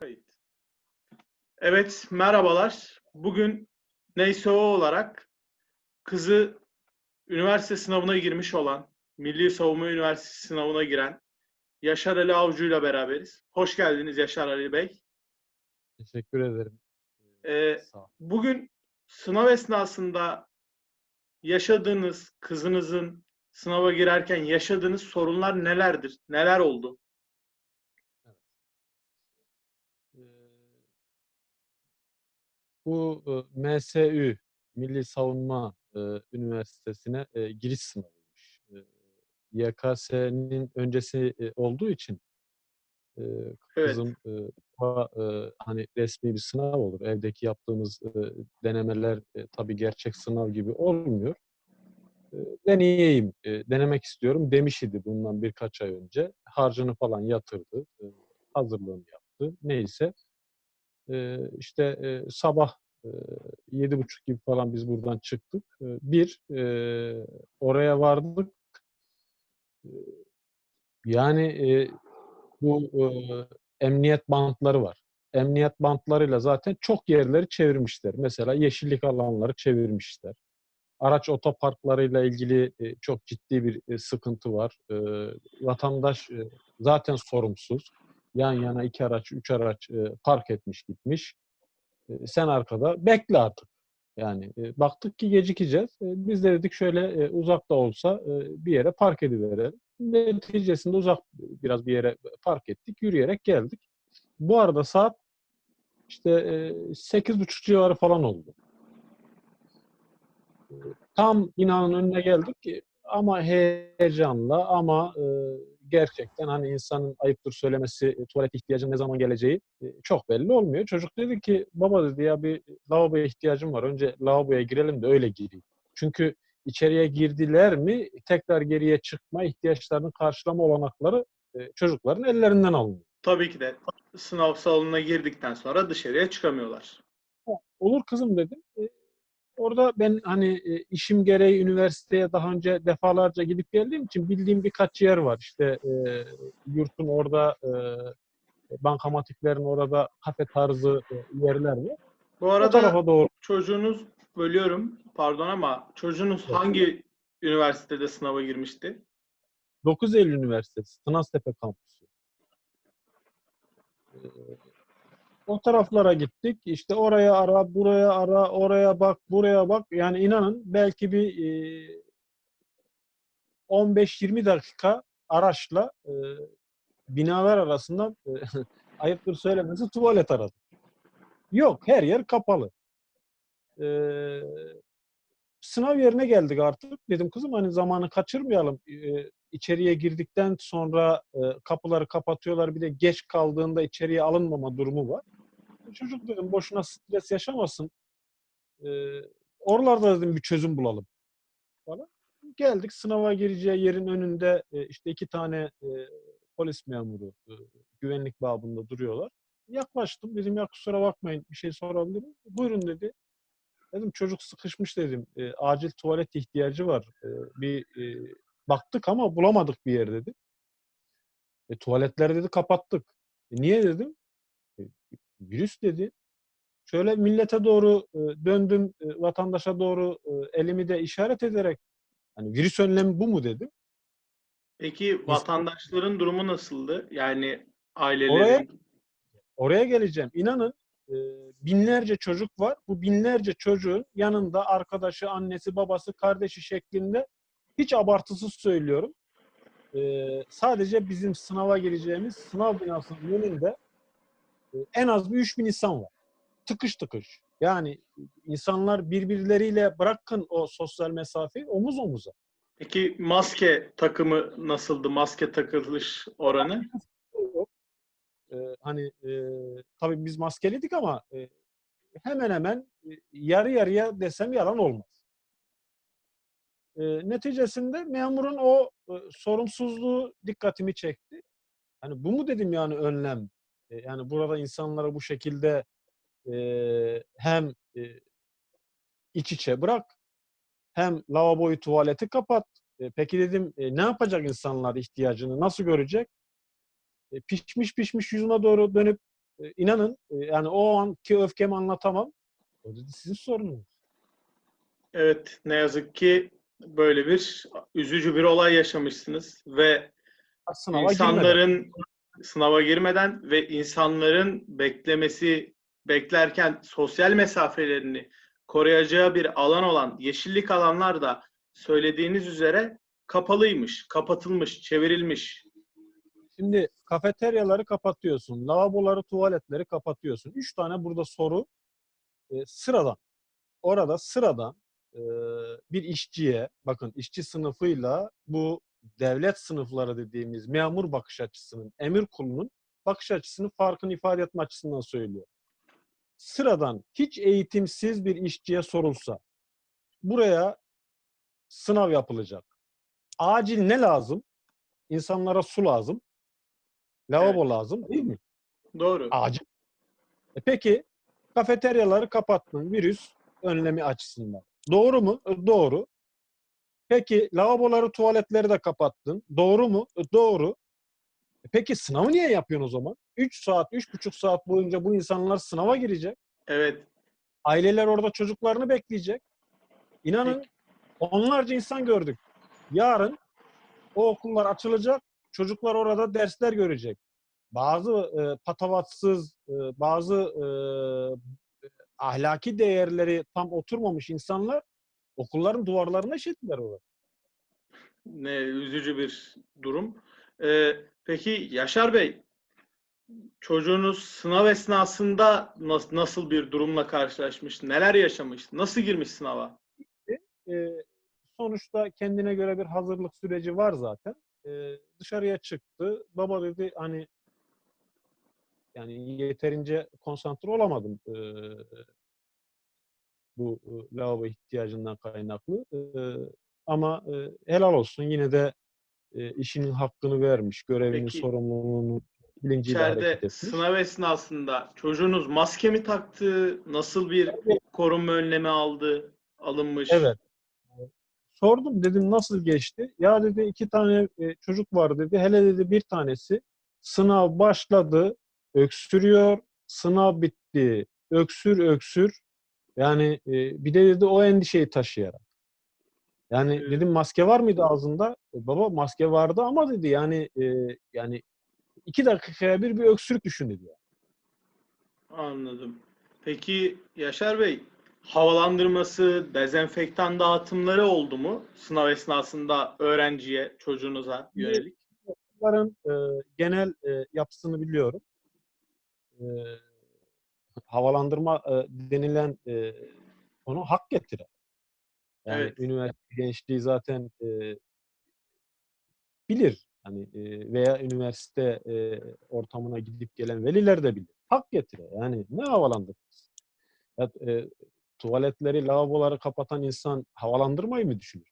Kayıt. Evet, merhabalar. Bugün neyse o olarak kızı üniversite sınavına girmiş olan, Milli Savunma Üniversitesi sınavına giren Yaşar Ali Avcı ile beraberiz. Hoş geldiniz Yaşar Ali Bey. Teşekkür ederim. Ee, ol. bugün sınav esnasında yaşadığınız, kızınızın sınava girerken yaşadığınız sorunlar nelerdir? Neler oldu? Bu MSÜ, Milli Savunma Üniversitesi'ne giriş sınavıymış. YKS'nin öncesi olduğu için Evet. kızım e, daha, hani resmi bir sınav olur. Evdeki yaptığımız denemeler tabii gerçek sınav gibi olmuyor. Deneyeyim, denemek istiyorum demiş idi bundan birkaç ay önce. Harcını falan yatırdı, hazırlığını yaptı. Neyse. E, işte e, sabah yedi buçuk gibi falan biz buradan çıktık. Bir, e, oraya vardık. Yani e, bu e, emniyet bantları var. Emniyet bantlarıyla zaten çok yerleri çevirmişler. Mesela yeşillik alanları çevirmişler. Araç otoparklarıyla ilgili e, çok ciddi bir e, sıkıntı var. E, vatandaş e, zaten sorumsuz. Yan yana iki araç, üç araç e, park etmiş gitmiş. E, sen arkada bekle artık. Yani e, baktık ki gecikeceğiz. E, biz de dedik şöyle e, uzakta olsa e, bir yere park ediverelim. Neticesinde uzak biraz bir yere park ettik. Yürüyerek geldik. Bu arada saat işte e, sekiz buçuk civarı falan oldu. E, Tam binanın önüne geldik ama heyecanla ama e, gerçekten hani insanın ayıptır söylemesi e, tuvalet ihtiyacının ne zaman geleceği e, çok belli olmuyor. Çocuk dedi ki baba dedi ya bir lavaboya ihtiyacım var. Önce lavaboya girelim de öyle gireyim. Çünkü içeriye girdiler mi tekrar geriye çıkma ihtiyaçlarını karşılama olanakları e, çocukların ellerinden alınıyor. Tabii ki de sınav salonuna girdikten sonra dışarıya çıkamıyorlar. Olur kızım dedim. E, orada ben hani e, işim gereği üniversiteye daha önce defalarca gidip geldiğim için bildiğim birkaç yer var. İşte e, yurtun orada e, bankamatiklerin orada kafe tarzı e, yerler var. Bu O arada tarafa doğru çocuğunuz bölüyorum pardon ama çocuğunuz Evet. hangi üniversitede sınava girmişti? 9 Eylül Üniversitesi, Tınaztepe kampüsü. O taraflara gittik. İşte oraya ara, buraya ara, oraya bak, buraya bak. Yani inanın belki bir e, 15-20 dakika araçla e, binalar arasında e, ayıptır söylemesi tuvalet aradık. Yok, her yer kapalı. Ee, sınav yerine geldik artık. Dedim kızım hani zamanı kaçırmayalım. Ee, içeriye girdikten sonra e, kapıları kapatıyorlar. Bir de geç kaldığında içeriye alınmama durumu var. Çocuk dedim boşuna stres yaşamasın. Ee, oralarda dedim bir çözüm bulalım. Falan. Geldik sınava gireceği yerin önünde e, işte iki tane e, polis memuru e, güvenlik babında duruyorlar. Yaklaştım. Dedim ya kusura bakmayın bir şey sorabilir miyim? Buyurun dedi. Dedim çocuk sıkışmış dedim. E, acil tuvalet ihtiyacı var. E, bir e, baktık ama bulamadık bir yer dedi. E, tuvaletleri dedi kapattık. E, niye dedim? Virüs dedi. Şöyle millete doğru e, döndüm, e, vatandaşa doğru e, elimi de işaret ederek hani virüs önlemi bu mu dedim. Peki vatandaşların durumu nasıldı? Yani ailelerin Oraya- Oraya geleceğim. İnanın binlerce çocuk var. Bu binlerce çocuğun yanında arkadaşı, annesi, babası, kardeşi şeklinde hiç abartısız söylüyorum. E, sadece bizim sınava gireceğimiz sınav binasının önünde en az bir 3000 insan var. Tıkış tıkış. Yani insanlar birbirleriyle bırakın o sosyal mesafeyi omuz omuza. Peki maske takımı nasıldı? Maske takılış oranı? Ee, hani e, tabii biz maskeliydik ama e, hemen hemen e, yarı yarıya desem yalan olmaz. E, neticesinde memurun o e, sorumsuzluğu dikkatimi çekti. Hani bu mu dedim yani önlem? E, yani burada insanları bu şekilde e, hem e, iç içe bırak hem lavaboyu tuvaleti kapat. E, peki dedim e, ne yapacak insanlar ihtiyacını nasıl görecek? E, pişmiş pişmiş yüzüme doğru dönüp e, inanın e, yani o anki öfkemi anlatamam. O dedi sizin sorununuz. Evet, ne yazık ki böyle bir üzücü bir olay yaşamışsınız ve Sınava insanların sınava girmeden ve insanların beklemesi, beklerken sosyal mesafelerini koruyacağı bir alan olan yeşillik alanlar da söylediğiniz üzere kapalıymış, kapatılmış, çevrilmiş. Şimdi kafeteryaları kapatıyorsun, lavaboları, tuvaletleri kapatıyorsun. Üç tane burada soru e, sıradan. Orada sıradan e, bir işçiye, bakın işçi sınıfıyla bu devlet sınıfları dediğimiz memur bakış açısının, emir kulunun bakış açısının farkını ifade etme açısından söylüyor. Sıradan hiç eğitimsiz bir işçiye sorulsa, buraya sınav yapılacak. Acil ne lazım? İnsanlara su lazım. Lavabo lazım değil mi? Doğru. Acil. E peki kafeteryaları kapattın virüs önlemi açısından. Doğru mu? E, Doğru. Peki lavaboları, tuvaletleri de kapattın. Doğru mu? E, Doğru. E peki sınavı niye yapıyorsun o zaman? 3 saat, 3,5 saat boyunca bu insanlar sınava girecek. Evet. Aileler orada çocuklarını bekleyecek. İnanın Peki. onlarca insan gördük. Yarın o okullar açılacak. Çocuklar orada dersler görecek. Bazı e, patavatsız, e, bazı e, ahlaki değerleri tam oturmamış insanlar okulların duvarlarına işittiler orada. Ne üzücü bir durum. Ee, peki Yaşar Bey, çocuğunuz sınav esnasında nas- nasıl bir durumla karşılaşmış? Neler yaşamış? Nasıl girmiş sınava? E, sonuçta kendine göre bir hazırlık süreci var zaten. E, dışarıya çıktı. Baba dedi hani yani yeterince konsantre olamadım e, bu e, lavabo ihtiyacından kaynaklı. E, ama e, helal olsun yine de e, işinin hakkını vermiş, görevinin Peki, sorumluluğunu bilinciyle hareket etmiş. sınav esnasında çocuğunuz maske mi taktı? Nasıl bir korunma önlemi aldı? Alınmış? Evet. Sordum dedim nasıl geçti? Ya dedi iki tane e, çocuk var dedi. Hele dedi bir tanesi sınav başladı, öksürüyor, sınav bitti, öksür öksür. Yani e, bir de dedi o endişeyi taşıyarak. Yani Evet. dedim maske var mıydı ağzında? E, baba maske vardı ama dedi yani e, yani iki dakikaya bir bir öksürük düşün dedi. Anladım. Peki Yaşar Bey, havalandırması, dezenfektan dağıtımları oldu mu sınav esnasında öğrenciye, çocuğunuza yönelik? Bunların e, genel e, yapısını biliyorum. E, havalandırma e, denilen e, konu hak getiren. Yani Evet. üniversite gençliği zaten e, bilir. Hani e, veya üniversite e, ortamına gidip gelen veliler de bilir. Hak getire. Yani ne havalandırması? Ya, e, tuvaletleri, lavaboları kapatan insan havalandırmayı mı düşünür?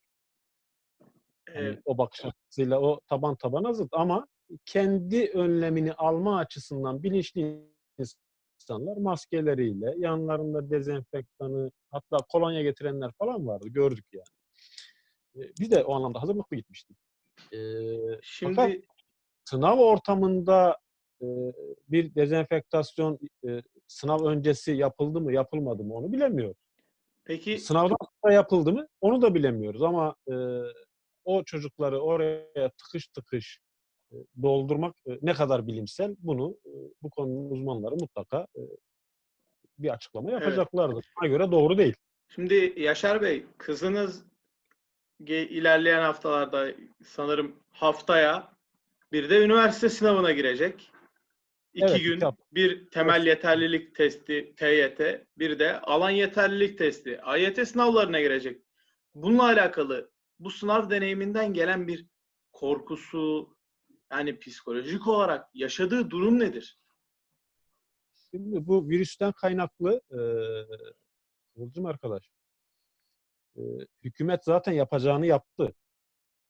Yani o bakış açısıyla o taban tabana zıt ama kendi önlemini alma açısından bilinçli insanlar maskeleriyle yanlarında dezenfektanı hatta kolonya getirenler falan vardı gördük yani. Biz de o anlamda hazırlıklı gitmiştik. E, fakat şimdi sınav ortamında e, bir dezenfektasyon e, sınav öncesi yapıldı mı yapılmadı mı onu bilemiyoruz. peki Sınavdan sonra yapıldı mı onu da bilemiyoruz ama e, o çocukları oraya tıkış tıkış doldurmak e, ne kadar bilimsel bunu e, bu konunun uzmanları mutlaka e, bir açıklama Evet. yapacaklardır. Buna göre doğru değil. Şimdi Yaşar Bey, kızınız ilerleyen haftalarda sanırım haftaya bir de üniversite sınavına girecek. İki Evet, gün hafta. bir temel yeterlilik testi TYT, bir de alan yeterlilik testi AYT sınavlarına girecek. Bununla alakalı bu sınav deneyiminden gelen bir korkusu, yani psikolojik olarak yaşadığı durum nedir? Şimdi bu virüsten kaynaklı e, Kıvılcım arkadaş e, hükümet zaten yapacağını yaptı.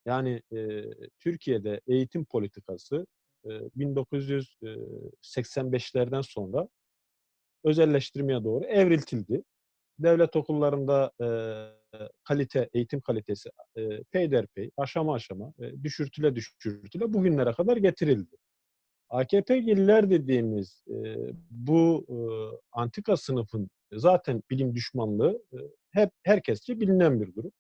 Yani e, Türkiye'de eğitim politikası e, 1985'lerden sonra özelleştirmeye doğru evriltildi. Devlet okullarında e, kalite, eğitim kalitesi e, peyderpey, aşama aşama e, düşürtüle düşürtüle bugünlere kadar getirildi. AKP'liler dediğimiz e, bu e, antika sınıfın zaten bilim düşmanlığı e, hep herkesçe bilinen bir durum.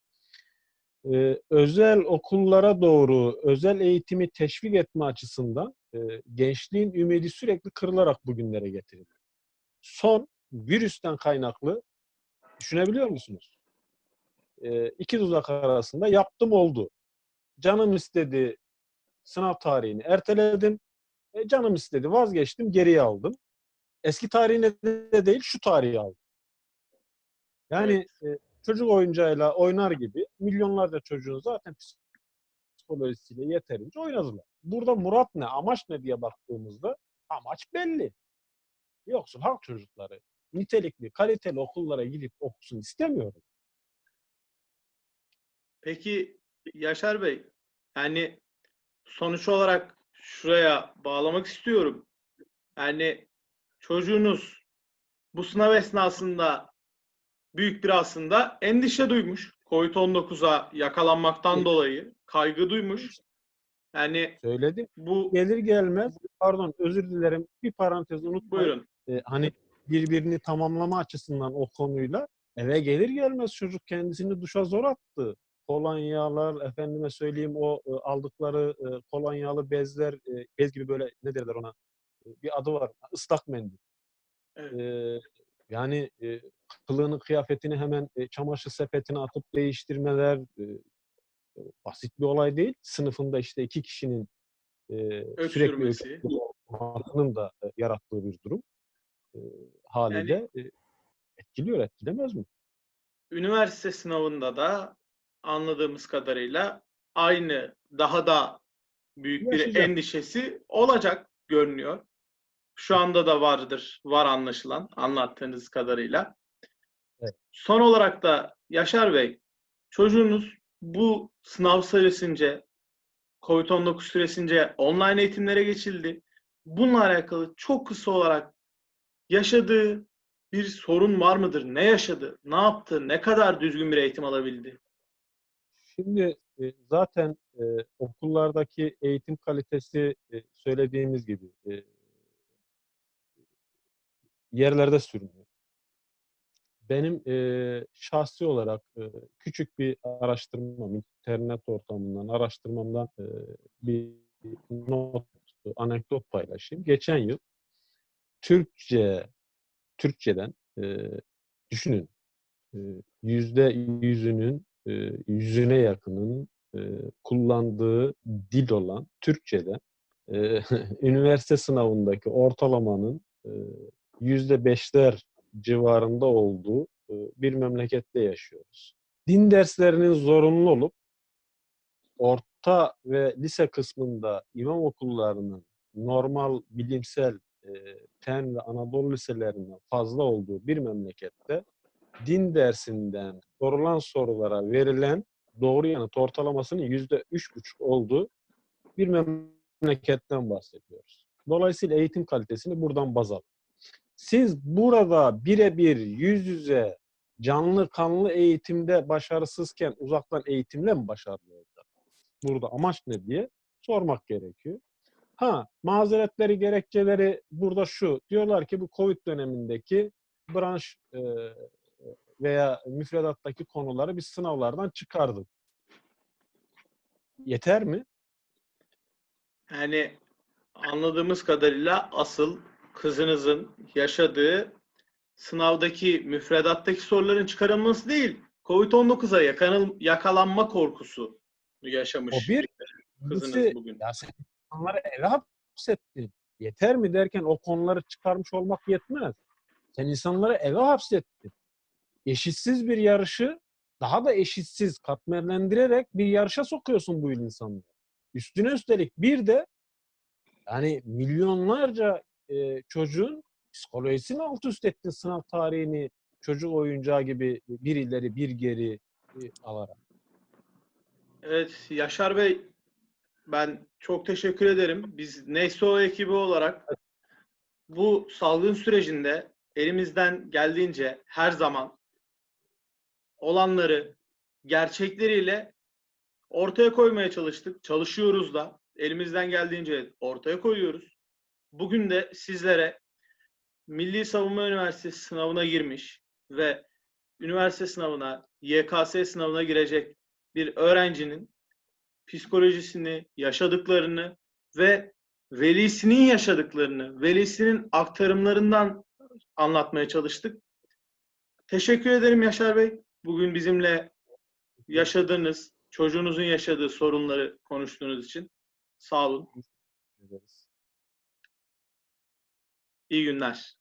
E, özel okullara doğru özel eğitimi teşvik etme açısından e, gençliğin ümidi sürekli kırılarak bugünlere getirildi. Son virüsten kaynaklı düşünebiliyor musunuz? E, iki dudak arasında yaptım oldu. Canım istedi sınav tarihini erteledim. E, canım istedi vazgeçtim geriye aldım. Eski tarihine de değil şu tarihi aldım. Yani e, çocuk oyuncağıyla oynar gibi milyonlarca çocuğun zaten psikolojisiyle yeterince oynadılar. Burada murat ne, amaç ne diye baktığımızda amaç belli. Yoksul halk çocukları nitelikli, kaliteli okullara gidip okusun istemiyorum. Peki Yaşar Bey, yani sonuç olarak şuraya bağlamak istiyorum. Yani çocuğunuz bu sınav esnasında büyük bir aslında endişe duymuş. Covid-19'a yakalanmaktan Evet. dolayı kaygı duymuş. Yani Söyledim. bu Gelir gelmez, pardon özür dilerim bir parantez unutmayın. buyurun. e, hani birbirini tamamlama açısından o konuyla eve gelir gelmez çocuk kendisini duşa zor attı. Kolonyalar, efendime söyleyeyim o e, aldıkları e, kolonyalı bezler, e, bez gibi böyle ne derler ona E, bir adı var, ıslak mendil. Evet. E, yani e, kılığını, kıyafetini hemen e, çamaşır sepetine atıp değiştirmeler e, basit bir olay değil. Sınıfında işte iki kişinin e, sürekli Öksürmesi. olmasının da e, yarattığı bir durum e, haliyle e, etkiliyor, etkilemez mi? Üniversite sınavında da anladığımız kadarıyla aynı daha da büyük bir Yaşayacak. endişesi olacak görünüyor. Şu anda da vardır, var anlaşılan anlattığınız kadarıyla. Evet. Son olarak da Yaşar Bey, çocuğunuz bu sınav süresince, COVID-19 süresince online eğitimlere geçildi. Bununla alakalı çok kısa olarak yaşadığı bir sorun var mıdır? Ne yaşadı? Ne yaptı? Ne kadar düzgün bir eğitim alabildi? Şimdi e, zaten e, okullardaki eğitim kalitesi e, söylediğimiz gibi yerlerde sürünüyor. Benim e, şahsi olarak e, küçük bir araştırmam, internet ortamından, araştırmamdan e, bir not, anekdot paylaşayım. Geçen yıl Türkçe, Türkçeden e, düşünün yüzde yüzünün e, yüzüne yakının e, kullandığı dil olan Türkçeden e, üniversite sınavındaki ortalamanın yüzde beşler civarında olduğu bir memlekette yaşıyoruz. Din derslerinin zorunlu olup orta ve lise kısmında imam okullarının normal bilimsel e, fen ve Anadolu liselerinden fazla olduğu bir memlekette din dersinden sorulan sorulara verilen doğru yanıt ortalamasının yüzde üç buçuk olduğu bir memleketten bahsediyoruz. Dolayısıyla eğitim kalitesini buradan baz alın. Siz burada birebir yüz yüze canlı kanlı eğitimde başarısızken uzaktan eğitimle mi başarılı olacak? Burada amaç ne diye sormak gerekiyor. Ha mazeretleri, gerekçeleri burada şu. Diyorlar ki bu Covid dönemindeki branş e, veya müfredattaki konuları biz sınavlardan çıkardık. Yeter mi? Yani anladığımız kadarıyla asıl kızınızın yaşadığı sınavdaki müfredattaki soruların çıkarılması değil, Covid-19'a yakanıl- yakalanma korkusu yaşamış. O bir. kızınız bugün. ya sen insanları eve hapsettin. Yeter mi derken o konuları çıkarmış olmak yetmez. Sen insanları eve hapsettin. Eşitsiz bir yarışı daha da eşitsiz katmerlendirerek bir yarışa sokuyorsun bu insanları. Üstüne üstelik bir de yani milyonlarca e, çocuğun psikolojisini alt üst ettin sınav tarihini çocuk oyuncağı gibi bir ileri bir geri e, alarak. Evet, Yaşar Bey, ben çok teşekkür ederim. Biz Neyse O ekibi olarak bu salgın sürecinde elimizden geldiğince her zaman olanları gerçekleriyle ortaya koymaya çalıştık. Çalışıyoruz da. Elimizden geldiğince ortaya koyuyoruz. bugün de sizlere Milli Savunma Üniversitesi sınavına girmiş ve üniversite sınavına, YKS sınavına girecek bir öğrencinin psikolojisini, yaşadıklarını ve velisinin yaşadıklarını, velisinin aktarımlarından anlatmaya çalıştık. Teşekkür ederim Yaşar Bey. Bugün bizimle yaşadığınız, çocuğunuzun yaşadığı sorunları konuştuğunuz için. Sağ olun. İyi günler.